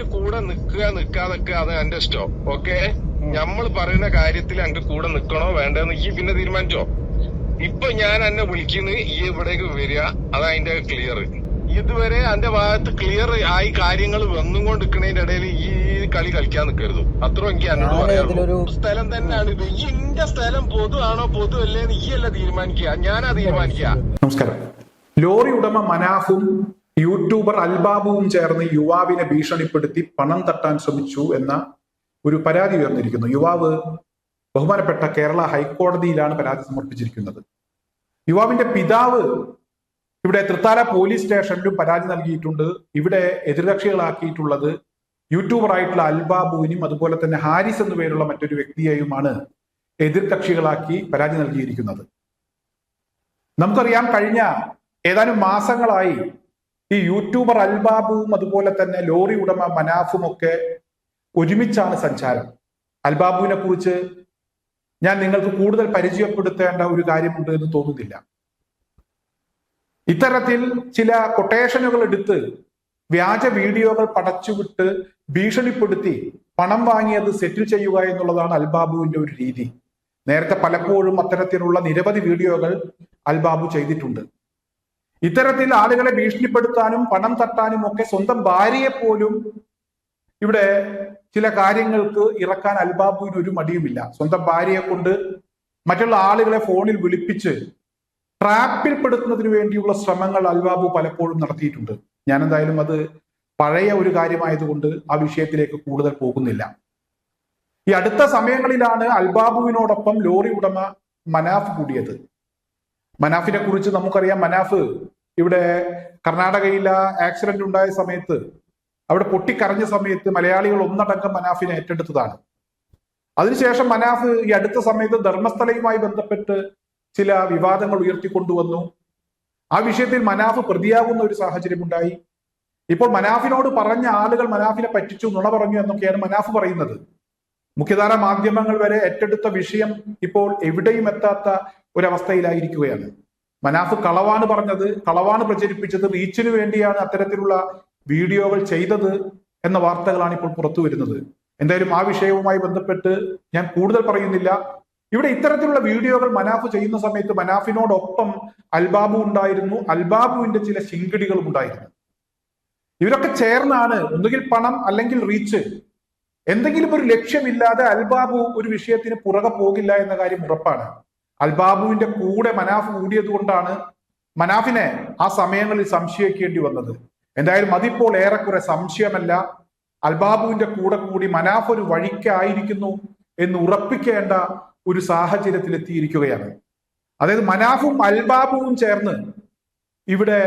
അതിന്റെ കൂടെ നിക്കുക നിൽക്കാതൊക്കെ അത് എന്റെ ഇഷ്ടം ഓക്കെ നമ്മൾ പറയുന്ന കാര്യത്തിൽ അങ്ക് കൂടെ നിൽക്കണോ വേണ്ടെന്ന് ഈ പിന്നെ തീരുമാനിച്ചോ? ഇപ്പൊ ഞാൻ എന്നെ വിളിക്കുന്നു ഈ ഇവിടേക്ക് വരിക. അതാ അതിന്റെ ക്ലിയർ ഇതുവരെ എന്റെ ഭാഗത്ത് ക്ലിയർ ആയി കാര്യങ്ങൾ വന്നും കൊണ്ടിരിക്കുന്നതിന്റെ ഇടയിൽ ഈ കളി കളിക്കാൻ നിൽക്കരുത്. അത്ര എനിക്ക് എന്നോട് പറയാറുള്ളൂ സ്ഥലം തന്നെയാണ് ഇത്. ഈ എന്റെ സ്ഥലം പൊതു ആണോ പൊതു അല്ലേ എന്ന് ഈ അല്ല തീരുമാനിക്കുക. ഞാനാ തീരുമാനിക്കുക. നമസ്കാരം. ലോറി ഉടമ മനാഫും യൂട്യൂബർ അൽബാബുവും ചേർന്ന് യുവാവിനെ ഭീഷണിപ്പെടുത്തി പണം തട്ടാൻ ശ്രമിച്ചു എന്ന ഒരു പരാതി ഉയർന്നിരിക്കുന്നു. യുവാവ് ബഹുമാനപ്പെട്ട കേരള ഹൈക്കോടതിയിലാണ് പരാതി സമർപ്പിച്ചിരിക്കുന്നത്. യുവാവിന്റെ പിതാവ് ഇവിടെ തൃത്താല പോലീസ് സ്റ്റേഷനിലും പരാതി നൽകിയിട്ടുണ്ട്. ഇവിടെ എതിർകക്ഷികളാക്കിയിട്ടുള്ളത് യൂട്യൂബറായിട്ടുള്ള അൽബാബുവിനും അതുപോലെ തന്നെ ഹാരിസ് എന്നു പേരുള്ള മറ്റൊരു വ്യക്തിയെയുമാണ് എതിർകക്ഷികളാക്കി പരാതി നൽകിയിരിക്കുന്നത്. നമുക്കറിയാം കഴിഞ്ഞ ഏതാനും മാസങ്ങളായി ഈ യൂട്യൂബർ അൽബാബുവും അതുപോലെ തന്നെ ലോറി ഉടമ മനാഫും ഒക്കെ ഒരുമിച്ചാണ് സഞ്ചാരം. അൽബാബുവിനെ കുറിച്ച് ഞാൻ നിങ്ങൾക്ക് കൂടുതൽ പരിചയപ്പെടുത്തേണ്ട ഒരു കാര്യമുണ്ട് എന്ന് തോന്നുന്നില്ല. ഇത്തരത്തിൽ ചില കൊട്ടേഷനുകൾ എടുത്ത് വ്യാജ വീഡിയോകൾ പടച്ചുവിട്ട് ഭീഷണിപ്പെടുത്തി പണം വാങ്ങിയത് സെറ്റിൽ ചെയ്യുക എന്നുള്ളതാണ് അൽബാബുവിന്റെ ഒരു രീതി. നേരത്തെ പലപ്പോഴും അത്തരത്തിലുള്ള നിരവധി വീഡിയോകൾ അൽബാബു ചെയ്തിട്ടുണ്ട്. ഇത്തരത്തിൽ ആളുകളെ ഭീഷണിപ്പെടുത്താനും പണം തട്ടാനും ഒക്കെ സ്വന്തം ഭാര്യയെ പോലും ഇവിടെ ചില കാര്യങ്ങൾക്ക് ഇറക്കാൻ അൽബാബുവിന് ഒരു മടിയുമില്ല. സ്വന്തം ഭാര്യയെ കൊണ്ട് മറ്റുള്ള ആളുകളെ ഫോണിൽ വിളിപ്പിച്ച് ട്രാപ്പിൽ പെടുത്തുന്നതിന് വേണ്ടിയുള്ള ശ്രമങ്ങൾ അൽബാബു പലപ്പോഴും നടത്തിയിട്ടുണ്ട്. ഞാൻ എന്തായാലും അത് പഴയ ഒരു കാര്യമായതുകൊണ്ട് ആ വിഷയത്തിലേക്ക് കൂടുതൽ പോകുന്നില്ല. ഈ അടുത്ത സമയങ്ങളിലാണ് അൽബാബുവിനോടൊപ്പം ലോറി ഉടമ മനാഫ് കൂടിയത്. മനാഫിനെ കുറിച്ച് നമുക്കറിയാം. മനാഫ് ഇവിടെ കർണാടകയിൽ ആ ആക്സിഡന്റ് ഉണ്ടായ സമയത്ത് അവിടെ പൊട്ടിക്കരഞ്ഞ സമയത്ത് മലയാളികൾ ഒന്നടങ്കം മനാഫിനെ ഏറ്റെടുത്തതാണ്. അതിനുശേഷം മനാഫ് ഈ അടുത്ത സമയത്ത് ധർമ്മസ്ഥലയുമായി ബന്ധപ്പെട്ട് ചില വിവാദങ്ങൾ ഉയർത്തിക്കൊണ്ടുവന്നു. ആ വിഷയത്തിൽ മനാഫ് പ്രതിയാകുന്ന ഒരു സാഹചര്യം ഉണ്ടായി ഇപ്പോൾ മനാഫിനോട് പറഞ്ഞ ആളുകൾ മനാഫിനെ പറ്റിച്ചു നുണ പറഞ്ഞു എന്നൊക്കെയാണ് മനാഫ് പറയുന്നത്. മുഖ്യധാര മാധ്യമങ്ങൾ വരെ ഏറ്റെടുത്ത വിഷയം ഇപ്പോൾ എവിടെയും എത്താത്ത ഒരവസ്ഥയിലായിരിക്കുകയാണ്. മനാഫ് കളവാണ് പറഞ്ഞത് കളവാണ് പ്രചരിപ്പിച്ചത് റീച്ചിന് വേണ്ടിയാണ് അത്തരത്തിലുള്ള വീഡിയോകൾ ചെയ്തത് എന്ന വാർത്തകളാണ് ഇപ്പോൾ പുറത്തു വരുന്നത്. എന്തായാലും ആ വിഷയവുമായി ബന്ധപ്പെട്ട് ഞാൻ കൂടുതൽ പറയുന്നില്ല. ഇവിടെ ഇത്തരത്തിലുള്ള വീഡിയോകൾ മനാഫ് ചെയ്യുന്ന സമയത്ത് മനാഫിനോടൊപ്പം അൽബാബു ഉണ്ടായിരുന്നു. അൽബാബുവിന്റെ ചില ശിങ്കിടികളും ഉണ്ടായിരുന്നു. ഇവരൊക്കെ ചേർന്നാണ് ഒന്നുകിൽ പണം അല്ലെങ്കിൽ റീച്ച്. എന്തെങ്കിലും ഒരു ലക്ഷ്യമില്ലാതെ അൽബാബു ഒരു വിഷയത്തിന് പുറകെ പോകില്ല എന്ന കാര്യം ഉറപ്പാണ്. അൽബാബുവിന്റെ കൂടെ മനാഫ് കൂടിയത് കൊണ്ടാണ് മനാഫിനെ ആ സമയങ്ങളിൽ സംശയിക്കേണ്ടി വന്നത്. എന്തായാലും അതിപ്പോൾ ഏറെക്കുറെ സംശയമല്ല. അൽബാബുവിന്റെ കൂടെ കൂടി മനാഫ് ഒരു വഴിക്കായിരിക്കുന്നു എന്ന് ഉറപ്പിക്കേണ്ട ഒരു സാഹചര്യത്തിൽ എത്തിയിരിക്കുകയാണ്. അതായത് മനാഫും അൽബാബുവും ചേർന്ന് ഇവിടെ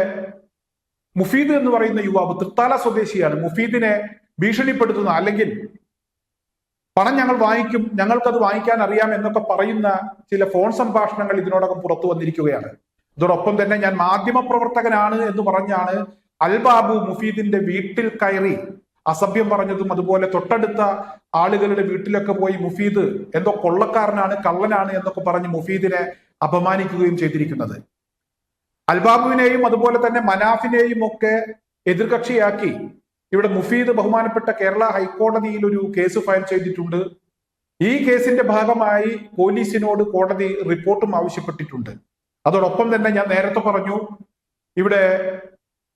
മുഫീദ് എന്ന് പറയുന്ന യുവാവ് തൃത്താല സ്വദേശിയാണ്. മുഫീദിനെ ഭീഷണിപ്പെടുത്തുന്ന അല്ലെങ്കിൽ പണം ഞങ്ങൾ വാങ്ങിക്കും ഞങ്ങൾക്കത് വാങ്ങിക്കാൻ അറിയാം എന്നൊക്കെ പറയുന്ന ചില ഫോൺ സംഭാഷണങ്ങൾ ഇതിനോടകം പുറത്തു വന്നിരിക്കുകയാണ്. ഇതോടൊപ്പം തന്നെ ഞാൻ മാധ്യമ പ്രവർത്തകനാണ് എന്ന് പറഞ്ഞാണ് അൽബാബു മുഫീദിന്റെ വീട്ടിൽ കയറി അസഭ്യം പറഞ്ഞതും അതുപോലെ തൊട്ടടുത്ത ആളുകളുടെ വീട്ടിലൊക്കെ പോയി മുഫീദ് എന്തോ കൊള്ളക്കാരനാണ് കള്ളനാണ് എന്നൊക്കെ പറഞ്ഞ് മുഫീദിനെ അപമാനിക്കുകയും ചെയ്തിരിക്കുന്നത്. അൽബാബുവിനെയും അതുപോലെ തന്നെ മനാഫിനെയും ഒക്കെ എതിർകക്ഷിയാക്കി ഇവിടെ മുഫീദ് ബഹുമാനപ്പെട്ട കേരള ഹൈക്കോടതിയിൽ ഒരു കേസ് ഫയൽ ചെയ്തിട്ടുണ്ട്. ഈ കേസിന്റെ ഭാഗമായി പോലീസിനോട് കോടതി റിപ്പോർട്ടും ആവശ്യപ്പെട്ടിട്ടുണ്ട്. അതോടൊപ്പം തന്നെ ഞാൻ നേരത്തെ പറഞ്ഞു ഇവിടെ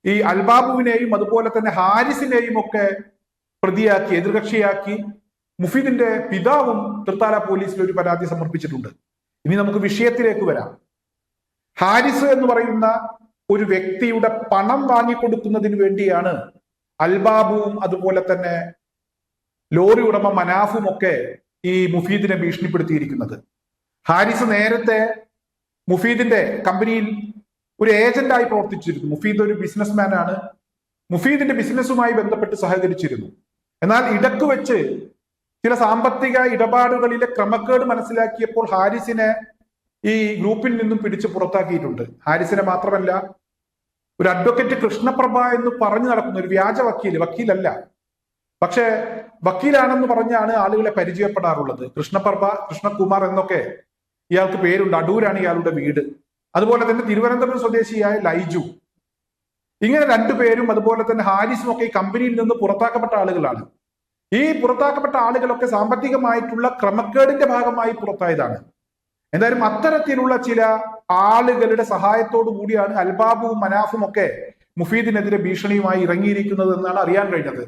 ഈ അൽബാബുവിനെയും അതുപോലെ തന്നെ ഹാരിസിനെയും ഒക്കെ പ്രതിയാക്കി എതിർകക്ഷിയാക്കി മുഫീദിന്റെ പിതാവും തൃത്താല പോലീസിൽ ഒരു പരാതി സമർപ്പിച്ചിട്ടുണ്ട്. ഇനി നമുക്ക് വിഷയത്തിലേക്ക് വരാം. ഹാരിസ് എന്ന് പറയുന്ന ഒരു വ്യക്തിയുടെ പണം വാങ്ങിക്കൊടുക്കുന്നതിന് വേണ്ടിയാണ് അൽബാബുവും അതുപോലെ തന്നെ ലോറി ഉടമ മനാഫും ഒക്കെ ഈ മുഫീദിനെ ഭീഷണിപ്പെടുത്തിയിരിക്കുന്നത്. ഹാരിസ് നേരത്തെ മുഫീദിന്റെ കമ്പനിയിൽ ഒരു ഏജന്റായി പ്രവർത്തിച്ചിരുന്നു. മുഫീദ് ഒരു ബിസിനസ്മാൻ ആണ്. മുഫീദിന്റെ ബിസിനസ്സുമായി ബന്ധപ്പെട്ട് സഹകരിച്ചിരുന്നു. എന്നാൽ ഇടയ്ക്ക് വെച്ച് ചില സാമ്പത്തിക ഇടപാടുകളിലെ ക്രമക്കേട് മനസ്സിലാക്കിയപ്പോൾ ഹാരിസിനെ ഈ ഗ്രൂപ്പിൽ നിന്നും പിടിച്ച് പുറത്താക്കിയിട്ടുണ്ട്. ഹാരിസിനെ മാത്രമല്ല ഒരു അഡ്വക്കേറ്റ് കൃഷ്ണപ്രഭ എന്ന് പറഞ്ഞു നടക്കുന്ന ഒരു വ്യാജ വക്കീൽ വക്കീലല്ല. പക്ഷേ വക്കീലാണെന്ന് പറഞ്ഞാണ് ആളുകളെ പരിചയപ്പെടാറുള്ളത്. കൃഷ്ണപ്രഭ കൃഷ്ണകുമാർ എന്നൊക്കെ ഇയാൾക്ക് പേരുണ്ട്. അടൂരാണ് ഇയാളുടെ വീട്. അതുപോലെ തന്നെ തിരുവനന്തപുരം സ്വദേശിയായ ലൈജു. ഇങ്ങനെ രണ്ടുപേരും അതുപോലെ തന്നെ ഹാരിസും ഒക്കെ ഈ കമ്പനിയിൽ നിന്ന് പുറത്താക്കപ്പെട്ട ആളുകളാണ്. ഈ പുറത്താക്കപ്പെട്ട ആളുകളൊക്കെ സാമ്പത്തികമായിട്ടുള്ള ക്രമക്കേടിന്റെ ഭാഗമായി പുറത്തായതാണ്. എന്തായാലും അത്തരത്തിലുള്ള ചില ആളുകളുടെ സഹായത്തോടു കൂടിയാണ് അൽബാബുവും മനാഫും ഒക്കെ മുഫീദിനെതിരെ ഭീഷണിയുമായി ഇറങ്ങിയിരിക്കുന്നത് എന്നാണ് അറിയാൻ കഴിഞ്ഞത്.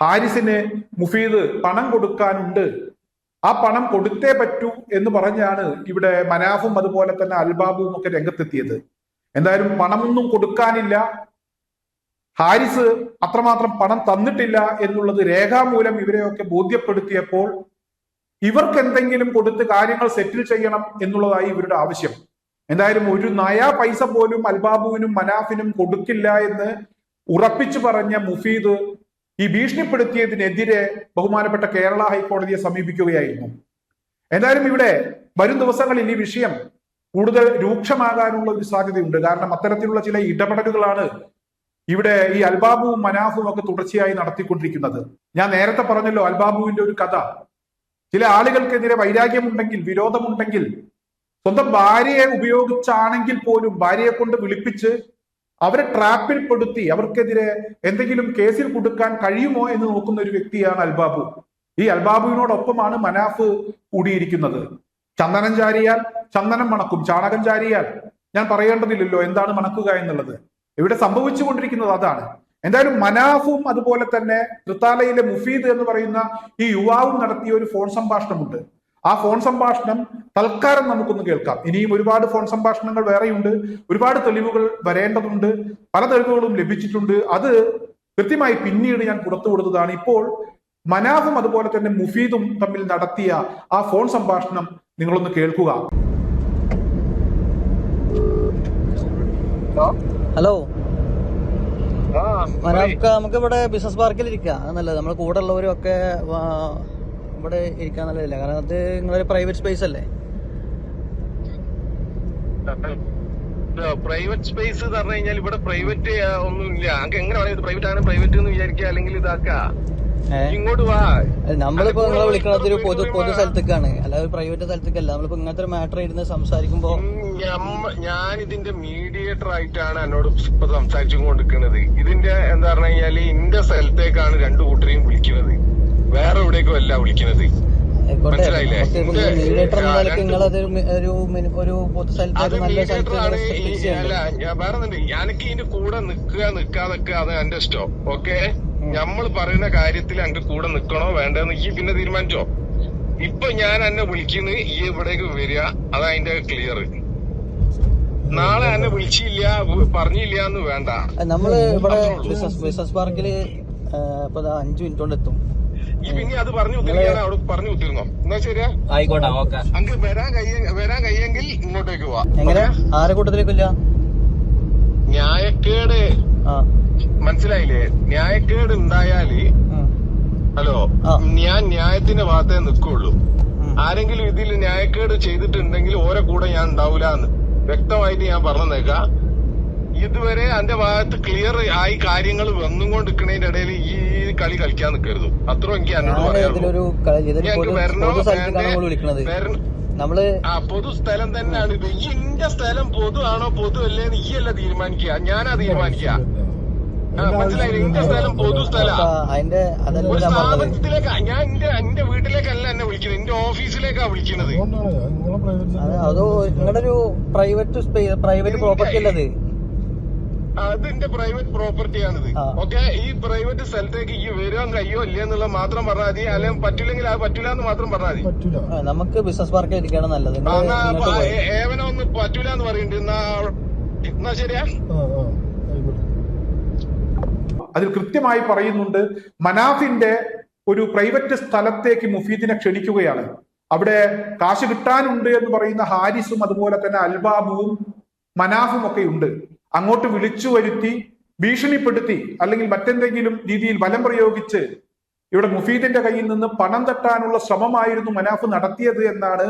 ഹാരിസിന് മുഫീദ് പണം കൊടുക്കാനുണ്ട്. ആ പണം കൊടുത്തേ പറ്റൂ എന്ന് പറഞ്ഞാണ് ഇവിടെ മനാഫും അതുപോലെ തന്നെ അൽബാബുവും ഒക്കെ രംഗത്തെത്തിയത്. എന്തായാലും പണമൊന്നും കൊടുക്കാനില്ല. ഹാരിസ് അത്രമാത്രം പണം തന്നിട്ടില്ല എന്നുള്ളത് രേഖാമൂലം ഇവരെയൊക്കെ ബോധ്യപ്പെടുത്തിയപ്പോൾ ഇവർക്ക് എന്തെങ്കിലും കൊടുത്ത് കാര്യങ്ങൾ സെറ്റിൽ ചെയ്യണം എന്നുള്ളതായി ഇവരുടെ ആവശ്യം. എന്തായാലും ഒരു നയാ പൈസ പോലും അൽബാബുവിനും മനാഫിനും കൊടുക്കില്ല എന്ന് ഉറപ്പിച്ചു പറഞ്ഞ മുഫീദ് ഈ ഭീഷണിപ്പെടുത്തിയതിനെതിരെ ബഹുമാനപ്പെട്ട കേരള ഹൈക്കോടതിയെ സമീപിക്കുകയായിരുന്നു. എന്തായാലും ഇവിടെ വരും ദിവസങ്ങളിൽ ഈ വിഷയം കൂടുതൽ രൂക്ഷമാകാനുള്ള ഒരു സാധ്യതയുണ്ട്. കാരണം അത്തരത്തിലുള്ള ചില ഇടപെടലുകളാണ് ഇവിടെ ഈ അൽബാബുവും മനാഫും ഒക്കെ തുടർച്ചയായി നടത്തിക്കൊണ്ടിരിക്കുന്നത്. ഞാൻ നേരത്തെ പറഞ്ഞല്ലോ അൽബാബുവിന്റെ ഒരു കഥ. ചില ആളുകൾക്കെതിരെ വൈരാഗ്യമുണ്ടെങ്കിൽ വിരോധമുണ്ടെങ്കിൽ സ്വന്തം ഭാര്യയെ ഉപയോഗിച്ചാണെങ്കിൽ പോലും ഭാര്യയെ കൊണ്ട് വിളിപ്പിച്ച് അവരെ ട്രാപ്പിൽ പെടുത്തി അവർക്കെതിരെ എന്തെങ്കിലും കേസിൽ കൊടുക്കാൻ കഴിയുമോ എന്ന് നോക്കുന്ന ഒരു വ്യക്തിയാണ് അൽബാബു. ഈ അൽബാബുവിനോടൊപ്പമാണ് മനാഫ് കൂടിയിരിക്കുന്നത്. ചന്ദനം ചാരിയാൽ ചന്ദനം മണക്കും ചാണകം ചാരിയാൽ. ഞാൻ പറയേണ്ടതില്ലല്ലോ എന്താണ് മണക്കുക എന്നുള്ളത്. ഇവിടെ സംഭവിച്ചുകൊണ്ടിരിക്കുന്നത് അതാണ്. എന്തായാലും മനാഫും അതുപോലെ തന്നെ തൃത്താലയിലെ മുഫീദ് എന്ന് പറയുന്ന ഈ യുവാവും നടത്തിയ ഒരു ഫോൺ സംഭാഷണമുണ്ട്. ആ ഫോൺ സംഭാഷണം തൽക്കാലം നമുക്കൊന്ന് കേൾക്കാം. ഇനിയും ഒരുപാട് ഫോൺ സംഭാഷണങ്ങൾ വേറെയുണ്ട്. ഒരുപാട് തെളിവുകൾ വരേണ്ടതുണ്ട്. പല തെളിവുകളും ലഭിച്ചിട്ടുണ്ട്. അത് കൃത്യമായി പിന്നീട് ഞാൻ പുറത്തു കൊടുത്തതാണ് ഇപ്പോൾ മനാഫും അതുപോലെ തന്നെ മുഫീദും തമ്മിൽ നടത്തിയ ആ ഫോൺ സംഭാഷണം നിങ്ങളൊന്ന് കേൾക്കുക. ഹലോ. നമുക്ക് നമുക്ക് ഇവിടെ ബിസിനസ് പാർക്കിൽ ഇരിക്കാം. അത് നല്ലത്. നമ്മുടെ കൂടെ ഉള്ളവരും ഒക്കെ ഇവിടെ ഇരിക്കാൻ നല്ലതില്ല. കാരണം അത് നിങ്ങളൊരു പ്രൈവറ്റ് സ്പേസ് അല്ലേ? പ്രൈവറ്റ് സ്പേസ് എന്ന് പറഞ്ഞു കഴിഞ്ഞാൽ ഇവിടെ പ്രൈവറ്റ് ഒന്നും ഇല്ല എങ്ങനെ പറയുന്നത് പ്രൈവറ്റ് ആണ് പ്രൈവറ്റ് എന്ന് വിചാരിക്കുക അല്ലെങ്കിൽ ഇതാക്കാ? ഏ? ഇങ്ങോട്ട് വാ. നമ്മളിപ്പോ നിങ്ങളെ വിളിക്കണത് ഒരു പൊതു പൊതു സ്ഥലത്തേക്കാണ്. അല്ലാതെ പ്രൈവറ്റ് സ്ഥലത്തേക്കല്ല. നമ്മളിപ്പോ ഇങ്ങനത്തെ ഒരു മാറ്റർ ഇരുന്ന് സംസാരിക്കുമ്പോ ഞാൻ ഇതിന്റെ മീഡിയേറ്റർ ആയിട്ടാണ് എന്നോട് ഇപ്പൊ സംസാരിച്ചു കൊണ്ടിരിക്കുന്നത്. ഇതിന്റെ എന്താ പറഞ്ഞു കഴിഞ്ഞാൽ ഇന്റെ സ്ഥലത്തേക്കാണ് രണ്ടു കൂട്ടരെയും വിളിക്കുന്നത്. വേറെ എവിടേക്കും അല്ല വിളിക്കുന്നത്. ഞാനൊക്കെ ഇതിന്റെ കൂടെ നിക്കുക നിക്കാതൊക്കെ അത് എന്റെ ഇഷ്ടം ഓക്കെ നമ്മൾ പറയുന്ന കാര്യത്തിൽ അങ്ങ് കൂടെ നിൽക്കണോ വേണ്ടെന്ന് ഈ പിന്നെ തീരുമാനിച്ചോ? ഇപ്പൊ ഞാൻ എന്നെ വിളിക്കുന്നു ഈ ഇവിടേക്ക് വരിക അതാ അതിന്റെ ക്ലിയർ നാളെ എന്നെ വിളിച്ചില്ല പറഞ്ഞില്ല എന്ന് വേണ്ട. നമ്മൾ ഇവിടെ ബിസിനസ് ബിസിനസ് പാർക്കിൽ ഇപ്പൊ ദാ അഞ്ചു മിനിറ്റ് കൊണ്ട് എത്തും. ഈ പിന്നെ അത് പറഞ്ഞു കുത്തിരിക്കാൻ അവിടെ പറഞ്ഞു കുത്തിരുന്നോ എന്നാ ശരിയാ? ആയിക്കോട്ടെ ഓക്കെ. അങ്ങ് വരാൻ കഴിയ വരാൻ കഴിയെങ്കിൽ ഇങ്ങോട്ടേക്ക് പോവാ. എങ്ങനെ? ആരെ കൂട്ടത്തിലേക്കില്ല ന്യായക്കേട്. ആ. മനസ്സിലായില്ലേ? ന്യായക്കേട് ഉണ്ടായാൽ ഹലോ ഞാൻ ന്യായത്തിന്റെ ഭാഗത്തേ നിൽക്കുള്ളൂ. ആരെങ്കിലും ഇതിൽ ന്യായക്കേട് ചെയ്തിട്ടുണ്ടെങ്കിൽ ഓരോ കൂടെ ഞാൻ ഉണ്ടാവില്ല എന്ന് വ്യക്തമായിട്ട് ഞാൻ പറഞ്ഞേക്കാം ഇതുവരെ അന്റെ ഭാഗത്ത് ക്ലിയർ ആയി കാര്യങ്ങൾ വന്നുകൊണ്ടിരിക്കുന്നതിന്റെ ഇടയിൽ ഈ കളി കളിക്കാൻ നിൽക്കരുത്. അത്ര എനിക്ക് എന്നോട് പറയാനുള്ളൂ. നമ്മൾ ആ പൊതു സ്ഥലം തന്നെയാണ് ഇത്. ഈ ഇന്റെ സ്ഥലം പൊതു ആണോ പൊതു അല്ലേ എന്ന് ഈ അല്ല തീരുമാനിക്കുക. ഞാനാ തീരുമാനിക്കുക. അതിന്റെ സ്ഥാപനത്തിലേക്ക്. ഞാൻ എന്റെ എന്റെ വീട്ടിലേക്കല്ല എന്നെ വിളിക്കുന്നത്. എന്റെ ഓഫീസിലേക്കാ വിളിക്കുന്നത്. അത് നിങ്ങളുടെ ഒരു പ്രൈവറ്റ് പ്രൈവറ്റ് പ്രോപ്പർട്ടി അല്ലത് അതിന്റെ പ്രൈവറ്റ് പ്രോപ്പർട്ടിയാണിത്. ഓക്കെ? ഈ പ്രൈവറ്റ് സ്ഥലത്തേക്ക് ഈ വരുവാൻ കഴിയോ ഇല്ല എന്നുള്ളത് മാത്രം പറഞ്ഞാൽ മതി. അല്ലെങ്കിൽ പറ്റില്ലെങ്കിൽ അത് പറ്റൂല എന്ന് മാത്രം പറഞ്ഞാൽ മതി. നമുക്ക് ബിസിനസ് പാർക്കിൽ ഇരിക്കുകയാണ് നല്ലത്. ആ, നിങ്ങൾ എന്നാ ഇങ്ങോട്ട് അപ്പൊ പോയി. ഏ- ഏവനെ ഒന്ന് പറ്റൂല എന്ന് പറയുന്നുണ്ട്. എന്നാ ശരിയാ? അതിൽ കൃത്യമായി പറയുന്നുണ്ട് മനാഫിന്റെ ഒരു പ്രൈവറ്റ് സ്ഥലത്തേക്ക് മുഫീദിനെ ക്ഷണിക്കുകയാണ്. അവിടെ കാശ് കിട്ടാനുണ്ട് എന്ന് പറയുന്ന ഹാരിസും അതുപോലെ തന്നെ അൽബാബുവും മനാഫും ഒക്കെ ഉണ്ട്. അങ്ങോട്ട് വിളിച്ചു വരുത്തി ഭീഷണിപ്പെടുത്തി അല്ലെങ്കിൽ മറ്റെന്തെങ്കിലും രീതിയിൽ ബലം പ്രയോഗിച്ച് ഇവിടെ മുഫീദിന്റെ കയ്യിൽ നിന്ന് പണം തട്ടാനുള്ള ശ്രമമായിരുന്നു മനാഫ് നടത്തിയത് എന്നാണ്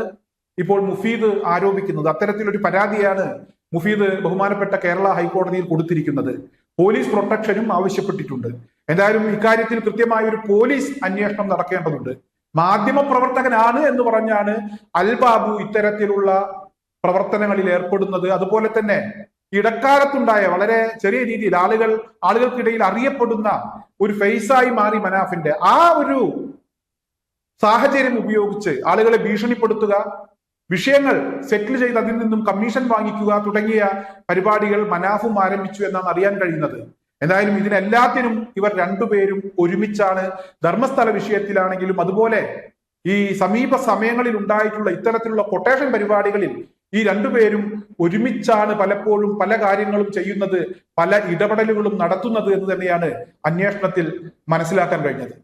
ഇപ്പോൾ മുഫീദ് ആരോപിക്കുന്നത്. അത്തരത്തിലൊരു പരാതിയാണ് മുഫീദ് ബഹുമാനപ്പെട്ട കേരള ഹൈക്കോടതിയിൽ കൊടുത്തിരിക്കുന്നത്. പോലീസ് പ്രൊട്ടക്ഷനും ആവശ്യപ്പെട്ടിട്ടുണ്ട്. എന്തായാലും ഇക്കാര്യത്തിൽ കൃത്യമായ ഒരു പോലീസ് അന്വേഷണം നടക്കേണ്ടതുണ്ട്. മാധ്യമ പ്രവർത്തകനാണ് എന്ന് പറഞ്ഞാണ് അൽബാബു ഇത്തരത്തിലുള്ള പ്രവർത്തനങ്ങളിൽ ഏർപ്പെടുന്നത്. അതുപോലെ തന്നെ ഇടക്കാലത്തുണ്ടായ വളരെ ചെറിയ രീതിയിൽ ആളുകൾ ആളുകൾക്കിടയിൽ അറിയപ്പെടുന്ന ഒരു ഫേസായി മാറി മനാഫിന്റെ ആ ഒരു സാഹചര്യം ഉപയോഗിച്ച് ആളുകളെ ഭീഷണിപ്പെടുത്തുക വിഷയങ്ങൾ സെറ്റിൽ ചെയ്ത് അതിൽ നിന്നും കമ്മീഷൻ വാങ്ങിക്കുക തുടങ്ങിയ പരിപാടികൾ മനാഫും ആരംഭിച്ചു എന്നാണ് അറിയാൻ കഴിയുന്നത്. എന്തായാലും ഇതിനെല്ലാത്തിനും ഇവർ രണ്ടുപേരും ഒരുമിച്ചാണ് ധർമ്മസ്ഥല വിഷയത്തിലാണെങ്കിലും അതുപോലെ ഈ സമീപ സമയങ്ങളിൽ ഉണ്ടായിട്ടുള്ള ഇത്തരത്തിലുള്ള കൊട്ടേഷൻ പരിപാടികളിൽ ഈ രണ്ടുപേരും ഒരുമിച്ചാണ് പലപ്പോഴും പല കാര്യങ്ങളും ചെയ്യുന്നത് പല ഇടപെടലുകളും നടത്തുന്നത് എന്ന് തന്നെയാണ് അന്വേഷണത്തിൽ മനസ്സിലാക്കാൻ കഴിഞ്ഞത്.